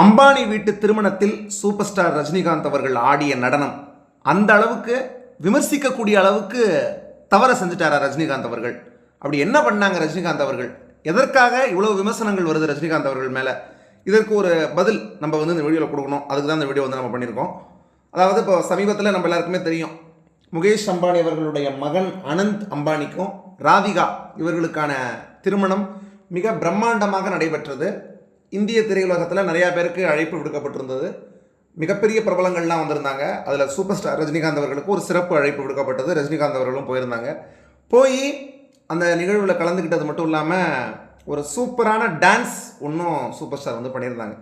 அம்பானி வீட்டு திருமணத்தில் super star Rajinikanth அவர்கள் ஆடிய நடனம் அந்த அளவுக்கு விமர்சிக்கக்கூடிய அளவுக்கு தவற செஞ்சுட்டாரா ரஜினிகாந்த் அவர்கள்? அப்படி என்ன பண்ணாங்க ரஜினிகாந்த் அவர்கள்? எதற்காக இவ்வளவு விமர்சனங்கள் வருது ரஜினிகாந்த் அவர்கள் மேலே? இதற்கு ஒரு பதில் நம்ம வந்து இந்த வீடியோவில் கொடுக்கணும். அதுக்கு தான் இந்த வீடியோ வந்து நம்ம பண்ணியிருக்கோம். அதாவது இப்போ சமீபத்தில் நம்ம எல்லாருக்குமே தெரியும். முகேஷ் அம்பானி அவர்களுடைய மகன் அனந்த் அம்பானிக்கும் ராதிகா இவர்களுக்கான திருமணம் மிக பிரம்மாண்டமாக நடைபெற்றது. இந்திய திரையுலகத்தில் நிறையா பேருக்கு அழைப்பு விடுக்கப்பட்டிருந்தது. மிகப்பெரிய பிரபலங்கள்லாம் வந்திருந்தாங்க. அதில் சூப்பர் ஸ்டார் ரஜினிகாந்த் அவர்களுக்கு ஒரு சிறப்பு அழைப்பு விடுக்கப்பட்டது. ரஜினிகாந்த் அவர்களும் போயிருந்தாங்க. போய் அந்த நிகழ்வில் கலந்துக்கிட்டது மட்டும் இல்லாமல் ஒரு சூப்பரான டான்ஸ் ஒன்றும் சூப்பர் ஸ்டார் வந்து பண்ணியிருந்தாங்க.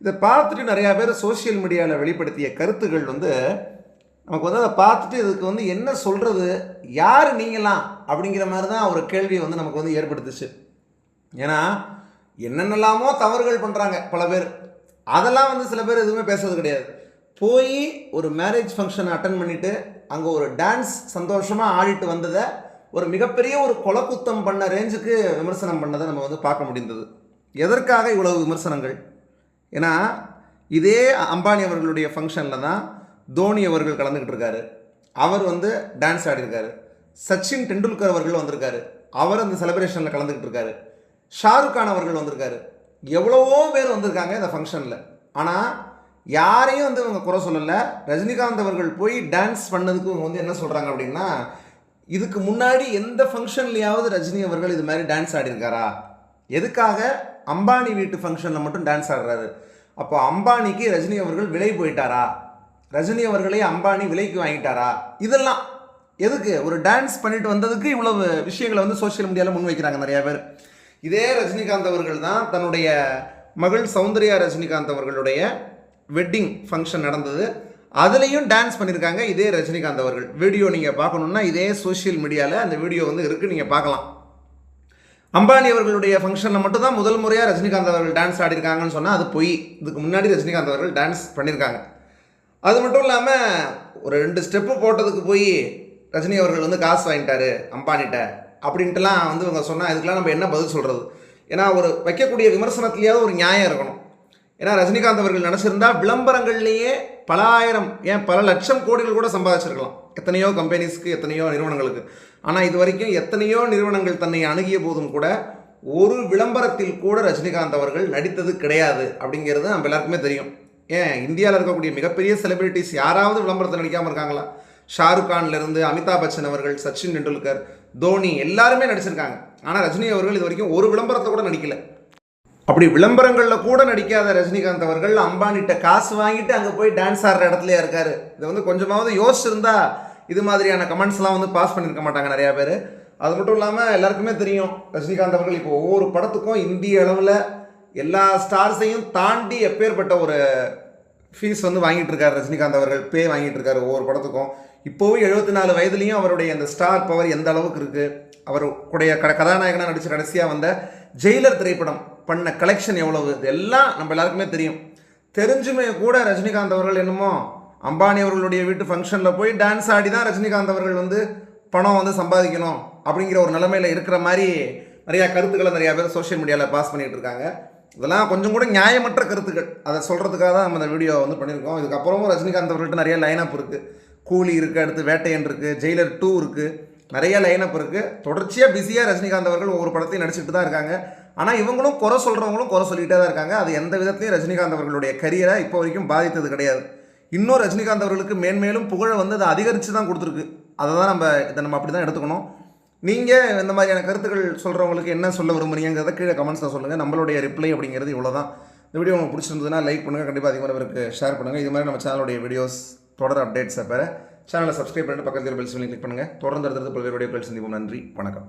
இதை பார்த்துட்டு நிறையா பேர் சோஷியல் மீடியாவில் வெளிப்படுத்திய கருத்துக்கள் வந்து நமக்கு வந்து அதை பார்த்துட்டு இதுக்கு வந்து என்ன சொல்கிறது யார் நீங்களாம் அப்படிங்கிற மாதிரி தான் ஒரு கேள்வியை வந்து நமக்கு வந்து ஏற்படுத்துச்சு. ஏன்னா என்னென்னலாமோ தவறுகள் பண்ணுறாங்க பல பேர். அதெல்லாம் வந்து சில பேர் எதுவுமே பேசுறது கிடையாது. போய் ஒரு மேரேஜ் ஃபங்க்ஷனை அட்டன் பண்ணிவிட்டு அங்கே ஒரு டான்ஸ் சந்தோஷமாக ஆடிட்டு வந்ததை ஒரு மிகப்பெரிய ஒரு கொலக்குத்தம் பண்ண ரேஞ்சுக்கு விமர்சனம் பண்ணதை நம்ம வந்து பார்க்க முடிந்தது. எதற்காக இவ்வளவு விமர்சனங்கள்? ஏன்னா இதே அம்பானி அவர்களுடைய ஃபங்க்ஷனில் தான் தோனி அவர்கள் கலந்துக்கிட்டு இருக்காரு. அவர் வந்து டான்ஸ் ஆடிருக்காரு. சச்சின் டெண்டுல்கர் அவர்கள் வந்திருக்காரு. அவர் அந்த செலிப்ரேஷனில் கலந்துக்கிட்டு இருக்காரு. ஷாருக் கான் அவர்கள் வந்திருக்காரு. எவ்வளவோ பேர் வந்திருக்காங்க இந்த ஃபங்க்ஷனில் ஆனால் யாரையும் வந்து இவங்க குறை சொல்லலை. ரஜினிகாந்த் அவர்கள் போய் டான்ஸ் பண்ணதுக்கு இவங்க வந்து என்ன சொல்கிறாங்க அப்படின்னா இதுக்கு முன்னாடி எந்த ஃபங்க்ஷன்லையாவது ரஜினி அவர்கள் இது மாதிரி டான்ஸ் ஆடிருக்காரா? எதுக்காக? அம்பானி வீட்டு ஃபங்க்ஷனில் மட்டும் டான்ஸ் ஆடுறாரு. அப்போ அம்பானிக்கு ரஜினி அவர்கள் விலை போயிட்டாரா? ரஜினி அவர்களே அம்பானி விலைக்கு வாங்கிட்டாரா? இதெல்லாம் எதுக்கு? ஒரு டான்ஸ் பண்ணிட்டு வந்ததுக்கு இவ்வளவு விஷயங்களை வந்து சோஷியல் மீடியாவில் முன் வைக்கிறாங்க நிறையா பேர். இதே ரஜினிகாந்த் அவர்கள் தான் தன்னுடைய மகள் சௌந்தர்யா ரஜினிகாந்த் அவர்களுடைய வெட்டிங் ஃபங்க்ஷன் நடந்தது. அதுலேயும் டான்ஸ் பண்ணியிருக்காங்க இதே ரஜினிகாந்த் அவர்கள். வீடியோ நீங்கள் பார்க்கணுன்னா இதே சோஷியல் மீடியாவில் அந்த வீடியோ வந்து இருக்குது நீங்கள் பார்க்கலாம். அம்பானி அவர்களுடைய ஃபங்க்ஷனில் மட்டும் தான் முதல் முறையாக ரஜினிகாந்த் அவர்கள் டான்ஸ் ஆடிருக்காங்கன்னு சொன்னால் அது பொய். இதுக்கு முன்னாடி ரஜினிகாந்த் அவர்கள் டான்ஸ் பண்ணியிருக்காங்க அது மட்டும் இல்லாமல் ஒரு ரெண்டு ஸ்டெப்பு போட்டதுக்கு போய் ரஜினி அவர்கள் வந்து காசு வாங்கிட்டாரு அம்பானிட்ட. அப்படின்ட்டுலாம் வந்து இவங்க சொன்னால் இதுக்கெலாம் நம்ம என்ன பதில் சொல்கிறது ஏன்னா ஒரு வைக்கக்கூடிய விமர்சனத்துலேயாவது ஒரு நியாயம் இருக்கணும். ஏன்னா ரஜினிகாந்த் அவர்கள் நினச்சிருந்தா விளம்பரங்கள்லேயே பல ஆயிரம் ஏன் பல லட்சம் கோடிகள் கூட சம்பாதிச்சிருக்கலாம். எத்தனையோ கம்பெனிஸ்க்கு எத்தனையோ நிறுவனங்களுக்கு. ஆனால் இது வரைக்கும் எத்தனையோ நிறுவனங்கள் தன்னை அணுகிய போதும் கூட ஒரு விளம்பரத்தில் கூட ரஜினிகாந்த் அவர்கள் நடித்தது கிடையாது அப்படிங்கிறது நம்ம எல்லாருக்குமே தெரியும். ஏன்? இந்தியாவில் இருக்கக்கூடிய மிகப்பெரிய செலிபிரிட்டிஸ் யாராவது விளம்பரத்தில் நடிக்காமல் இருக்காங்களா? ஷாருக் கான்லேருந்து அமிதாப் பச்சன் அவர்கள் சச்சின் டெண்டுல்கர் தோனி எல்லாருமே நடிச்சிருக்காங்க. ஆனால் ரஜினி அவர்கள் இது வரைக்கும் ஒரு விளம்பரத்தை கூட நடிக்கல. அப்படி விளம்பரங்களில் கூட நடிக்காத ரஜினிகாந்த் அவர்கள் அம்பானிட்ட காசு வாங்கிட்டு அங்கே போய் டான்ஸ் ஆடுற இடத்துலயே இருக்காரு. இதை வந்து கொஞ்சமாவது யோசிச்சிருந்தா இது மாதிரியான கமெண்ட்ஸ்லாம் வந்து பாஸ் பண்ணியிருக்க மாட்டாங்க நிறையா பேர். அது மட்டும் இல்லாமல் எல்லாருக்குமே தெரியும் ரஜினிகாந்த் அவர்கள் இப்போ ஒவ்வொரு படத்துக்கும் இந்திய அளவில் எல்லா ஸ்டார்ஸையும் தாண்டி எப்பேற்பட்ட ஒரு ஃபீஸ் வந்து வாங்கிட்டு இருக்காரு ரஜினிகாந்த் அவர்கள் பே வாங்கிட்டு இருக்காரு ஒவ்வொரு படத்துக்கும். இப்போவும் எழுபத்தி நாலு வயதுலேயும் அவருடைய அந்த ஸ்டார் பவர் எந்த அளவுக்கு இருக்குது அவர் கூடைய கட கதாநாயகனாக நடித்த கடைசியாக வந்த ஜெயிலர் திரைப்படம் பண்ண கலெக்ஷன் எவ்வளவு? இது எல்லாம் நம்ம எல்லாருக்குமே தெரியும். தெரிஞ்சுமே கூட ரஜினிகாந்த் அவர்கள் என்னமோ அம்பானி அவர்களுடைய வீட்டு ஃபங்க்ஷனில் போய் டான்ஸ் ஆடி தான் ரஜினிகாந்த் அவர்கள் வந்து பணம் வந்து சம்பாதிக்கணும் அப்படிங்கிற ஒரு நிலைமையில் இருக்கிற மாதிரி நிறையா கருத்துக்களை நிறையா பேர் சோஷியல் மீடியாவில் பாஸ் பண்ணிகிட்டு இருக்காங்க இதெல்லாம் கொஞ்சம் கூட நியாயமற்ற கருத்துக்கள். அதை சொல்கிறதுக்காக தான் நம்ம இந்த வீடியோ வந்து பண்ணியிருக்கோம். இதுக்கப்புறமும் ரஜினிகாந்த் அவர்கள்ட்ட நிறைய லைனப் இருக்குது கூலி இருக்குது அடுத்து வேட்டையன் இருக்குது ஜெயிலர் டூ இருக்குது நிறைய லைனப் இருக்குது தொடர்ச்சியாக பிஸியாக ரஜினிகாந்த் அவர்கள் ஒவ்வொரு படத்தையும் நடிச்சுட்டு தான் இருக்காங்க. ஆனால் இவங்களும் குறை சொல்கிறவங்களும் குறை சொல்லிகிட்டே தான் இருக்காங்க. அது எந்த விதத்துலையும் ரஜினிகாந்த் அவர்களுடைய கரியரை இப்போ வரைக்கும் பாதித்தது கிடையாது. இன்னும் ரஜினிகாந்த் அவர்களுக்கு மேன்மேலும் புகழை வந்து அதை அதிகரித்து தான் கொடுத்துருக்கு. அதை தான் நம்ம இதை நம்ம அப்படி தான் எடுத்துக்கணும். நீங்கள் இந்த மாதிரியான கருத்துக்கள் சொல்கிறவங்களுக்கு என்ன சொல்ல விரும்புறீங்கிறத கீழே கமெண்ட்ஸில் சொல்லுங்கள் நம்மளுடைய ரிப்ளை அப்படிங்கிறது இவ்வளோ தான் இந்த வீடியோ உங்களுக்கு பிடிச்சிருந்ததுன்னா லைக் பண்ணுங்கள் கண்டிப்பாக அதிகமாக பேருக்கு ஷேர் பண்ணுங்கள் இது மாதிரி நம்ம சேனலுடைய வீடியோஸ் தொடர் அப்டேட்ஸை பெற சேனலை சப்ஸ்கிரைப் பண்ணிட்டு பக்கத்தில் பெல் சொல்லி கிளிக் பண்ணுங்கள் தொடர்ந்து அடுத்தது பல்வேறு வீடியோக்கள் சந்திப்போம். நன்றி. வணக்கம்.